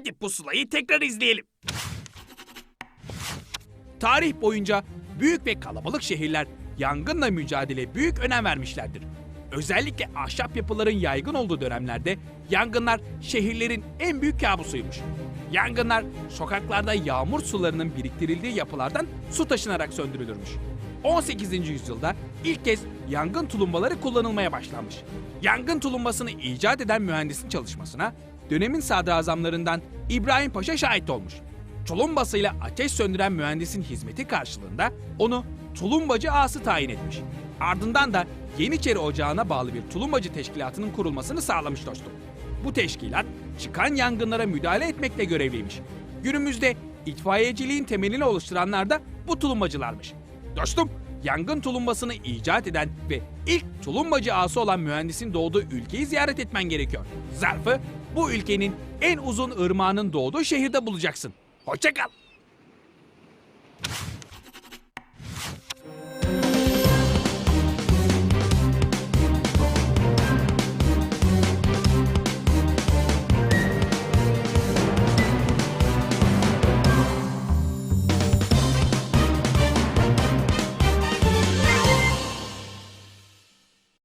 Hadi pusulayı tekrar izleyelim. Tarih boyunca büyük ve kalabalık şehirler yangınla mücadeleye büyük önem vermişlerdir. Özellikle ahşap yapıların yaygın olduğu dönemlerde yangınlar şehirlerin en büyük kabusuymuş. Yangınlar sokaklarda yağmur sularının biriktirildiği yapılardan su taşınarak söndürülürmüş. 18. yüzyılda ilk kez yangın tulumbaları kullanılmaya başlanmış. Yangın tulumbasını icat eden mühendisin çalışmasına dönemin sadrazamlarından İbrahim Paşa şahit olmuş. Tulumbasıyla ateş söndüren mühendisin hizmeti karşılığında onu tulumbacı ağası tayin etmiş. Ardından da Yeniçeri Ocağı'na bağlı bir tulumbacı teşkilatının kurulmasını sağlamış dostum. Bu teşkilat çıkan yangınlara müdahale etmekle görevliymiş. Günümüzde itfaiyeciliğin temelini oluşturanlar da bu tulumbacılarmış. Dostum, yangın tulumbasını icat eden ve ilk tulumbacı ağası olan mühendisin doğduğu ülkeyi ziyaret etmen gerekiyor. Zarfı bu ülkenin en uzun ırmağının doğduğu şehirde bulacaksın. Hoşça kal.